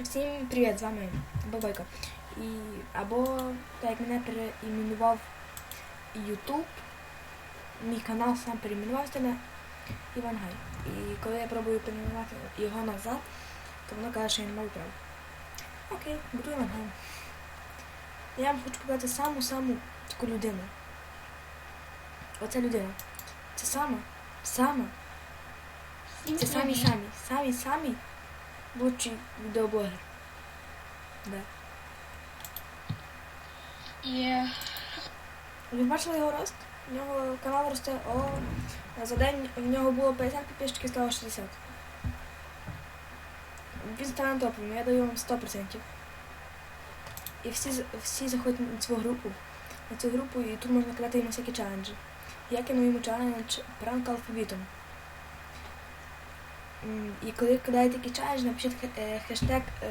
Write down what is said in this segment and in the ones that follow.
Всім привіт, з вами Бабайка. І, або, так як мене переіменував YouTube, мій канал сам переіменувався на Іван Гай. І коли я пробую переіменувати його назад, то воно каже, що я не маю права. Окей, буду Іван Гай. Я вам хочу показати саму-саму таку людину. Оця людина. Це сама, сама, це самі самі, самі самі лучший відеоблогер. Да. Є. Ви бачили його рост? У нього канал росте о за день в нього було 50 підписчиків, стало 60. Він стане топовим, я даю вам 100%. І всі, всі заходять на цю групу, на цю групу, і тут можна кидати йому всякі челенджі. Я кину йому челендж пранк алфавітом. І коли кидаєте такий челендж, напишіть е, хештег е,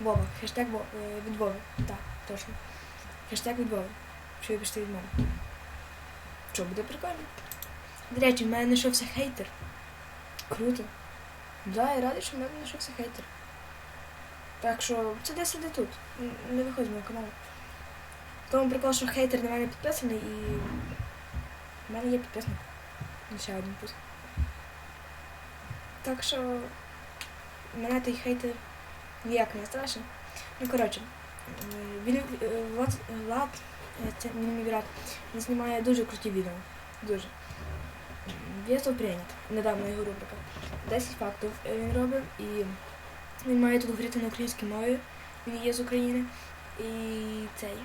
Вова, хештег е, від Вови. Так, точно. Хештег від Вови. Що ви пишете від мене. Що, буде прикольно? До речі, в мене знайшовся хейтер. Круто. Да, я радий, що в мене знайшовся хейтер. Так що це десь іде тут. Не виходь з мого каналу. Тому прикол, що хейтер на мене підписаний і в мене є підписник. Ще один пусть. Так що мене той хейтер ніяк не страшен. Ну коротше, він е, Влад, Влад е, це мій брат, він знімає дуже круті відео. Дуже. В'єзов прийнят. Недавно його рубрика. 10 фактів е, він робив і він має тут говорити на українській мові. Він є з України. І цей.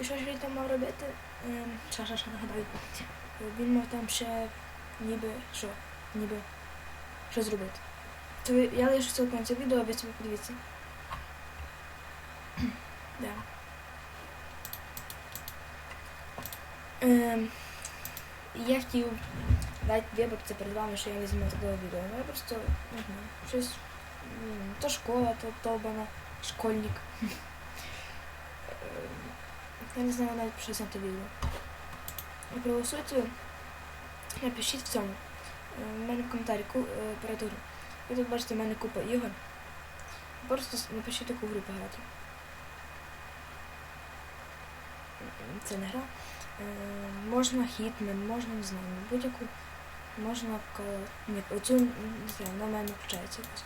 І що ж він там мав робити? Ем, Ша, ша, ша, нагадаю. Він мав там ще ніби що? Ніби що зробити. То я лишу ссылку на це відео, ви собі подивіться. да. Ем, я хотів дати вибачитися перед вами, що я не знімав такого відео. Ну, я просто не знаю, щось. То школа, то тобана, школьник. Ем, Я не знаю навіть про що зняти відео. І проголосуйте, напишіть в цьому. У мене в коментарі е, перед. Ви тут бачите, в мене купа ігор. Просто напишіть таку гру пограти. Це не гра. Е, можна хітмен, можна не знаю, будь-яку. Можна Ні, оцю не знаю, в мене включається якось.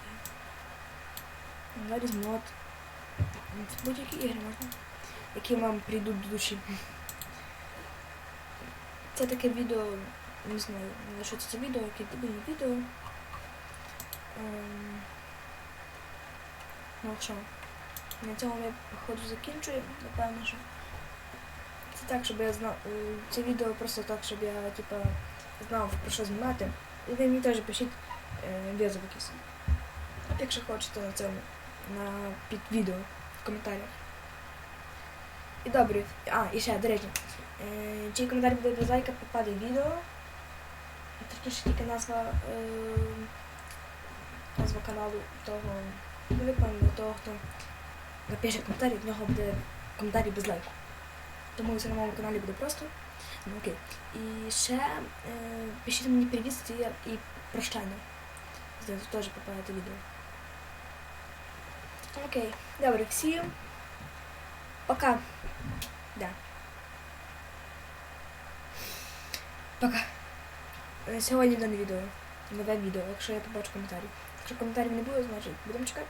Зараз мод. Будь-які ігри можна. Які вам прийдуть до душі. Це таке відео, не знаю, на що це відео, яке дебільне відео. Ем, Ну що, на цьому я походу закінчую, напевно, що. Це так, щоб я знав. е, Це відео просто так, щоб я типа знав про що знімати. І ви мені теж пишіть е, якісь. Якщо хочете на цьому, на під відео в коментарях. І добре. А, і ще, до речі, е, чий коментар буде без лайка, попаде відео. Точніше тільки назва, е, назва каналу того, ну ви пам'ятаєте, того, хто напише коментарі, в нього буде коментарі без лайку. Тому це на моєму каналі буде просто. Ну окей. І ще е, пишіть мені привіт і, прощання. Зараз теж попадете відео. Окей. Добре, всім. Пока. Да. Пока. Е, Сьогодні дане відео. Нове відео, якщо я побачу коментарі. Якщо коментарів не буде, значить будемо чекати.